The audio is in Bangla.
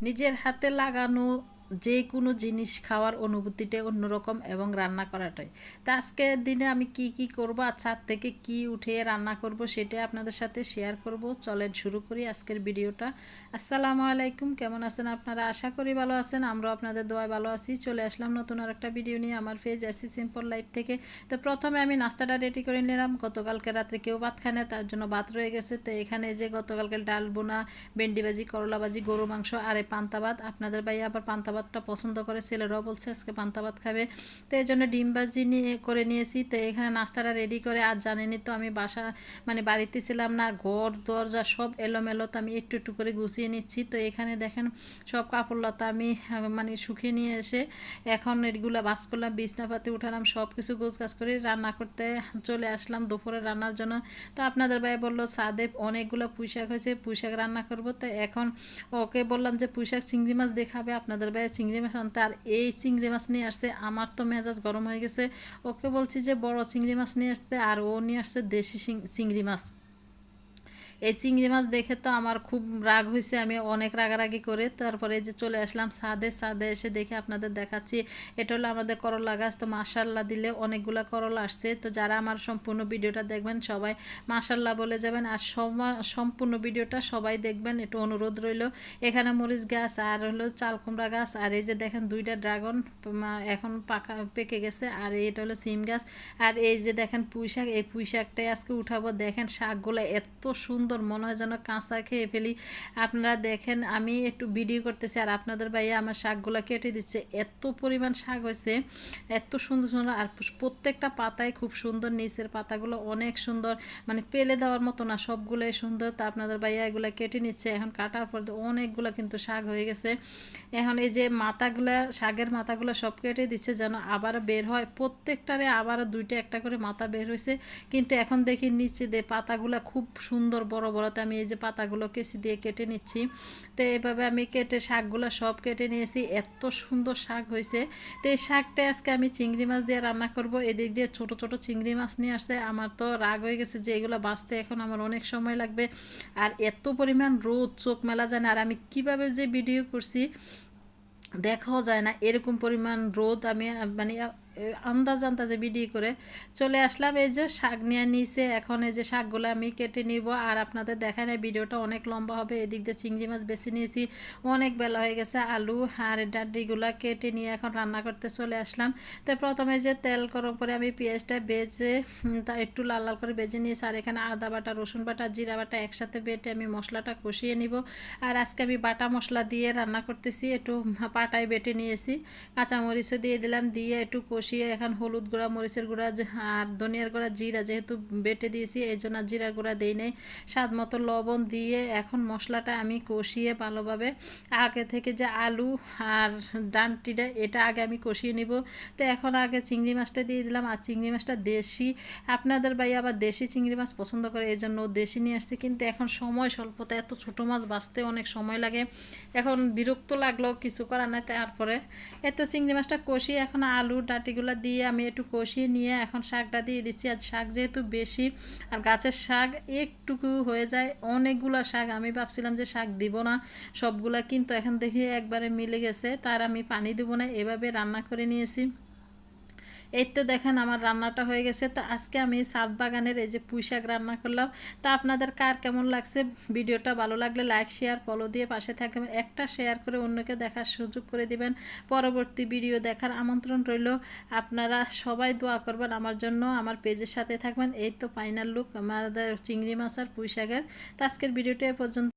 নিজের হাতে লাগানো যে কোনো জিনিস খাওয়ার অনুভূতিটা অন্যরকম এবং রান্না করাটাই। তা আজকের দিনে আমি কি কি করব আর ছাদ থেকে কি উঠে রান্না করব সেটা আপনাদের সাথে শেয়ার করব। চলেন শুরু করি আজকের ভিডিওটা। আসসালামু আলাইকুম, কেমন আছেন আপনারা? আশা করি ভালো আছেন, আমরাও আপনাদের দোয়ায় ভালো আছি। চলে আসলাম নতুন আর একটা ভিডিও নিয়ে আমার ফেজ আসি সিম্পল লাইফ থেকে। তো প্রথমে আমি নাস্তাটা রেডি করে নিলাম। গতকালকে রাত্রে কেউ ভাত খায় না, তার জন্য ভাত রয়ে গেছে। তো এখানে যে গতকালকে ডাল বোনা ভেন্ডি ভাজি করলা ভাজি গরু মাংস, আর এই পান্তা ভাত। আপনাদের ভাই আবার পান্তা ভাতটা পছন্দ করে, ছেলেরাও বলছে আজকে পান্তা ভাত খাবে। তো এই জন্য ডিম ভাজি নিয়ে, করে নিয়েছি। তো এখানে নাস্তাটা রেডি করে, আর জানেনি তো আমি বাসা মানে বাড়িতে ছিলাম না, ঘর, দরজা সব এলোমেলো, তো আমি একটু একটু করে গুছিয়ে নিচ্ছি। তো এখানে দেখেন সব কাপড় লতা আমি মানে শুকিয়ে নিয়ে এসে এখন এগুলো বাস করলাম, বিছনাপাতি উঠালাম সব কিছু গোছ গাছ করে রান্না করতে চলে আসলাম দুপুরে রান্নার জন্য। তো আপনাদের ভাই বলল সাদে অনেকগুলো পুঁইশাক হয়েছে, পুঁইশাক রান্না করব। তো এখন ওকে বললাম যে, পুঁইশাক চিংড়ি মাছ দেখাবে। আপনাদের ভাই চিংড়ি মাছ আনতে, আর এই চিংড়ি মাছ নিয়ে আসছে আমার তো মেজাজ গরম হয়ে গেছে। ওকে বলছি যে, বড় চিংড়ি মাছ নিয়ে আসতে, আর ও নিয়ে আসছে দেশি চিংড়ি মাছ। এই চিংড়ি মাছ দেখে তো আমার খুব রাগ হয়েছে আমি অনেক রাগারাগি করে। তারপরে যে চলে আসলাম সাদে সাদে এসে দেখে আপনাদের দেখাচ্ছি, এটা হলো আমাদের করলা গাছ। তো মাশাল্লাহ দিলে অনেকগুলা করলা আসছে। তো যারা আমার সম্পূর্ণ ভিডিওটা দেখবেন, সবাই মাশাল্লাহ বলে যাবেন। আর সমা- সম্পূর্ণ ভিডিওটা সবাই দেখবেন, একটু অনুরোধ রইল। এখানে মরিচ গাছ আর হলো চাল কুমড়া গাছ। আর এই যে দেখেন দুইটা ড্রাগন এখন পাকা, পেকে গেছে। আর এটা হলো সিম গাছ। আর এই যে দেখেন পুঁই শাক এই পুঁই শাকটাই আজকে উঠাবো। দেখেন শাকগুলো এত সুন্দর মনে হয় যেন কাঁচা খেয়ে ফেলি। আপনারা দেখেন, আমি একটু ভিডিও করতেছি আর আপনাদের ভাইয়া আমার শাকগুলো কেটে দিচ্ছে। এত পরিমাণ শাক হয়েছে, এত সুন্দর সুন্দর। আর প্রত্যেকটা পাতায় খুব সুন্দর, নিচের পাতাগুলো অনেক সুন্দর। মানে পেলে দেওয়ার মতো না, সবগুলোই সুন্দর। তা আপনাদের ভাইয়া এগুলো কেটে নিচ্ছে। এখন কাটার পর অনেকগুলো কিন্তু শাক হয়ে গেছে। এখন এই যে মাথাগুলা, শাকের মাথাগুলো সব কেটে দিচ্ছে যেন আবার বের হয়। প্রত্যেকটারে আবার দুইটা একটা করে মাথা বের হয়েছে। কিন্তু এখন দেখি নিচে দিয়ে পাতাগুলো খুব সুন্দর, বড় বড় তো আমি এই যে পাতাগুলো কেসি দিয়ে কেটে নিচ্ছি। তো এইভাবে আমি কেটে শাকগুলো সব কেটে নিয়েছি। এত সুন্দর শাক হয়েছে। তো এই শাকটা আজকে আমি চিংড়ি মাছ দিয়ে রান্না করব। এদিক দিয়ে ছোট ছোট চিংড়ি মাছ নিয়ে আসছে। আমার তো রাগ হয়ে গেছে যে এগুলো বাঁচতে এখন আমার অনেক সময় লাগবে। আর এত পরিমাণ রোদ, চোখ মেলা যায় না। আর আমি কীভাবে যে ভিডিও করছি, দেখাও যায় না। এরকম পরিমাণ রোদ আমি মানে আন্দাজ আন্দাজে ভিডিও করে চলে আসলাম। এই যে শাক নিয়ে নিচে এখন এই যে শাকগুলো আমি কেটে নিব। আর আপনাদের দেখায় না ভিডিওটা অনেক লম্বা হবে, এদিক দিয়ে চিংড়ি মাছ বেছে নিয়েছি, অনেক বেলা হয়ে গেছে, আলু আর ডাড্ডিগুলো কেটে নিয়ে এখন রান্না করতে চলে আসলাম। তো প্রথমে যে তেল গরম করে আমি পেঁয়াজটা বেজে তা একটু লাল লাল করে বেজে নিয়েছি, আর এখানে আদা বাটা, রসুন বাটা, জিরা বাটা একসাথে বেটে আমি মশলাটা কষিয়ে নিব। আর আজকে আমি বাটা মশলা দিয়ে রান্না করতেছি, একটু পাটায় বেটে নিয়েছি, কাঁচামরিচও দিয়ে দিলাম, দিয়ে একটু কষিয়ে এখন হলুদ গুঁড়া, মরিচের গুঁড়া আর ধনিয়ার গুঁড়া, জিরা যেহেতু বেটে দিয়েছি, এই জন্য জিরার গুঁড়া দিই নেই। স্বাদ মতো লবণ দিয়ে এখন মশলাটা আমি কষিয়ে ভালোভাবে আগে থেকে যে আলু আর ডানটিটা, এটা আগে আমি কষিয়ে নিব। তো এখন আগে চিংড়ি মাছটা দিয়ে দিলাম। আর চিংড়ি মাছটা দেশি। আপনাদের ভাই আবার দেশি চিংড়ি মাছ পছন্দ করে, এই জন্য দেশি নিয়ে আসছে। কিন্তু এখন সময় স্বল্পতা, এত ছোটো মাছ বাঁচতে অনেক সময় লাগে। এখন বিরক্ত লাগল কিছু করার নাই, তারপরে এত চিংড়ি মাছটা কষিয়ে এখন আলু ডাটিগুলো দিয়ে আমি একটু কষিয়ে নিয়ে এখন শাকটা দিয়ে দিচ্ছি। আর শাক যেহেতু বেশি, আর গাছের শাক একটুকু হয়ে যায়, অনেকগুলো শাক আমি ভাবছিলাম যে শাক দিব না। সবগুলা কিন্তু এখন দেখি একবারে মিলে গেছে, তার আমি পানি দেবো না, এভাবে রান্না করে নিয়েছি। এই তো দেখেন আমার রান্নাটা হয়ে গেছে। তো আজকে আমি সাত বাগানের এই যে পুঁই শাক রান্না করলাম। তা আপনাদের কার কেমন লাগছে? ভিডিওটা ভালো লাগলে লাইক শেয়ার ফলো দিয়ে পাশে থাকবেন। একটা শেয়ার করে অন্যকে দেখার সুযোগ করে দিবেন। পরবর্তী ভিডিও দেখার আমন্ত্রণ রইল। আপনারা সবাই দোয়া করবেন আমার জন্য, আমার পেজের সাথে থাকবেন। এই তো ফাইনাল লুক আমাদের চিংড়ি মাছ আর পুঁই শাকের। তো আজকের ভিডিওটা পর্যন্ত